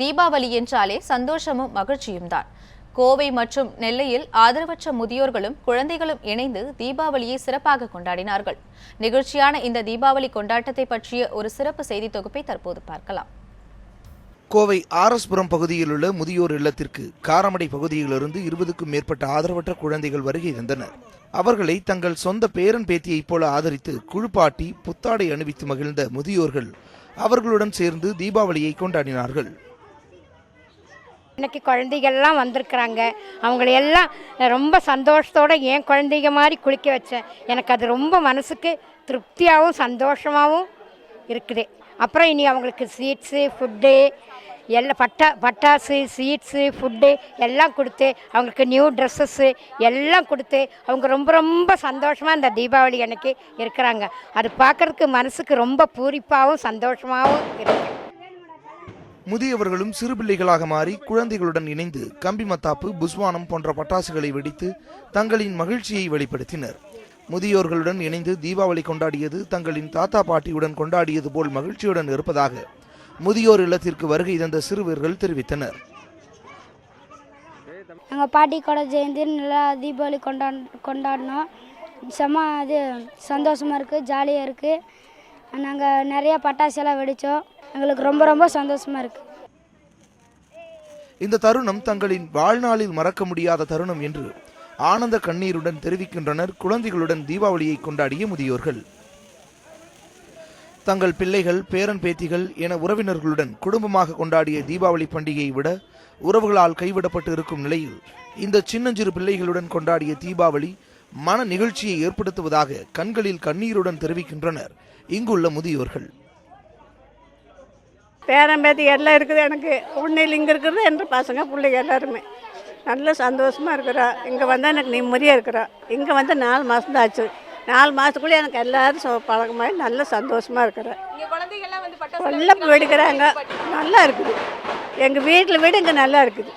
தீபாவளி என்றாலே சந்தோஷமும் மகிழ்ச்சியும் தான். கோவை மற்றும் நெல்லையில் ஆதரவற்ற முதியோர்களும் குழந்தைகளும் இணைந்து தீபாவளியை சிறப்பாக கொண்டாடினார்கள். நிகழ்ச்சியான இந்த தீபாவளி கொண்டாட்டத்தை பற்றிய ஒரு சிறப்பு செய்தி தொகுப்பை தற்போது பார்க்கலாம். கோவை ஆரஸ்புரம் பகுதியில் உள்ள முதியோர் இல்லத்திற்கு காரமடை பகுதியிலிருந்து இருபதுக்கும் மேற்பட்ட ஆதரவற்ற குழந்தைகள் வருகை தந்தனர். அவர்களை தங்கள் சொந்த பேரன் பேத்தியைப் போல ஆதரித்து குழுப்பாட்டி புத்தாடை அணிவித்து மகிழ்ந்த முதியோர்கள் அவர்களுடன் சேர்ந்து தீபாவளியை கொண்டாடினார்கள். இன்னைக்கு குழந்தைகள்லாம் வந்திருக்கிறாங்க. அவங்கள எல்லாம் ரொம்ப சந்தோஷத்தோடு என் குழந்தைங்க மாதிரி குளிக்க வச்சேன். எனக்கு அது ரொம்ப மனசுக்கு திருப்தியாகவும் சந்தோஷமாகவும் இருக்குது. அப்புறம் இனி அவங்களுக்கு ஸ்வீட்ஸு ஃபுட்டு எல்லாம் பட்டா பட்டாசு ஸ்வீட்ஸு ஃபுட்டு எல்லாம் கொடுத்து அவங்களுக்கு நியூ ட்ரெஸ்ஸஸ்ஸு எல்லாம் கொடுத்து அவங்க ரொம்ப ரொம்ப சந்தோஷமாக இந்த தீபாவளி அன்னைக்கு இருக்கிறாங்க. அது பார்க்குறதுக்கு மனசுக்கு ரொம்ப பூரிப்பாகவும் சந்தோஷமாகவும் இருக்குது முதியவர்களும் சிறு பிள்ளைகளாக மாறி குழந்தைகளுடன் இணைந்து கம்பி மத்தாப்பு புஸ்வானம் போன்ற பட்டாசுகளை வெடித்து தங்களின் மகிழ்ச்சியை வெளிப்படுத்தினர். முதியோர்களுடன் இணைந்து தீபாவளி கொண்டாடியது தங்களின் தாத்தா பாட்டியுடன் கொண்டாடியது போல் மகிழ்ச்சியுடன் இருப்பதாக முதியோர் இல்லத்திற்கு வருகை தந்த சிறுவர்கள் தெரிவித்தனர். எங்கள் பாட்டி கூட சேர்ந்து நல்லா தீபாவளி கொண்டா கொண்டாடினோம். செம்ம இது சந்தோஷமாக இருக்குது ஜாலியாக இருக்குது நாங்கள் நிறையா பட்டாசெல்லாம் வெடித்தோம் எங்களுக்கு ரொம்ப ரொம்ப சந்தோஷமாக இருக்குது இந்த தருணம் தங்களின் வாழ்நாளில் மறக்க முடியாத தருணம் என்று ஆனந்த கண்ணீருடன் தெரிவிக்கின்றனர் குழந்தைகளுடன் தீபாவளியை கொண்டாடிய முதியோர்கள். தங்கள் பிள்ளைகள் பேரன் பேத்திகள் என உறவினர்களுடன் குடும்பமாக கொண்டாடிய தீபாவளி பண்டிகையை விட உறவுகளால் கைவிடப்பட்டு இருக்கும் நிலையில் இந்த சின்னஞ்சிறு பிள்ளைகளுடன் கொண்டாடிய தீபாவளி மன நிகழ்ச்சியை ஏற்படுத்துவதாக கண்களில் கண்ணீருடன் தெரிவிக்கின்றனர் இங்குள்ள முதியோர்கள். பேரன் பேத்தி எல்லாம் இருக்குது எனக்கு. உன்னையில் இங்கே இருக்கிறது என்ற பசங்க பிள்ளைங்க எல்லாருமே. நல்ல சந்தோஷமாக இருக்கிறா. இங்கே வந்தால் எனக்கு நிம்மதியாக இருக்கிறா. இங்கே வந்து நாலு மாதம் தான் ஆச்சு. நாலு மாதத்துக்குள்ளே எனக்கு எல்லாரும் சொ- பழக்கமாகி நல்ல சந்தோஷமாக இருக்கிறேன் எல்லாம் வெடிக்கிறாங்க. நல்லா இருக்குது. எங்கள் வீட்டில் விட இங்கே நல்லா இருக்குது.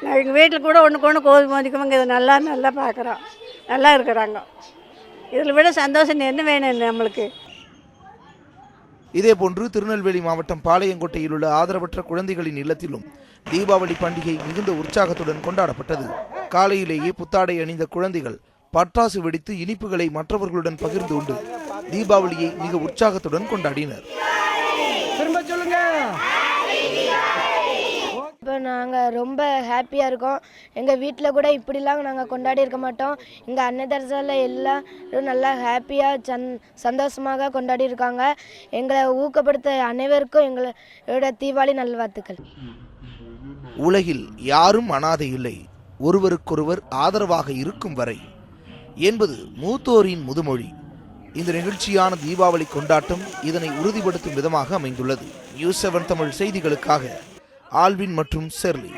நான் எங்கள் வீட்டில் கூட ஒன்றுக்கு ஒன்று கோவில் மதிக்கவங்க இதை நல்லா நல்லா பார்க்குறோம் நல்லா இருக்கிறாங்க. இதில் விட சந்தோஷம் என்ன வேணும் நம்மளுக்கு? இதேபோன்று திருநெல்வேலி மாவட்டம் பாளையங்கோட்டையில் உள்ள ஆதரவற்ற குழந்தைகளின் இல்லத்திலும் தீபாவளி பண்டிகை மிகுந்த உற்சாகத்துடன் கொண்டாடப்பட்டது. காலையிலேயே புத்தாடை அணிந்த குழந்தைகள் பட்டாசு வெடித்து இனிப்புகளை மற்றவர்களுடன் பகிர்ந்து உண்டு தீபாவளியை மிக உற்சாகத்துடன் கொண்டாடினர். இப்போ நாங்கள் ரொம்ப ஹாப்பியாக இருக்கோம். எங்கள் வீட்டில் கூட இப்படிலாம் நாங்கள் கொண்டாடி இருக்க மாட்டோம். எங்கள் அன்னதரசால எல்லாரும் நல்லா ஹாப்பியாக சந் சந்தோஷமாக கொண்டாடி இருக்காங்க. எங்களை ஊக்கப்படுத்த அனைவருக்கும் எங்களோட தீபாவளி நல்வாழ்த்துக்கள். உலகில் யாரும் அனாதை இல்லை. ஒருவருக்கொருவர் ஆதரவாக இருக்கும் வரை என்பது மூத்தோரின் முதுமொழி. இந்த நிகழ்ச்சியான தீபாவளி கொண்டாட்டம் இதனை உறுதிப்படுத்தும் விதமாக அமைந்துள்ளது. நியூஸ் செவன் தமிழ் செய்திகளுக்காக ஆல்வின் மற்றும் செர்லி.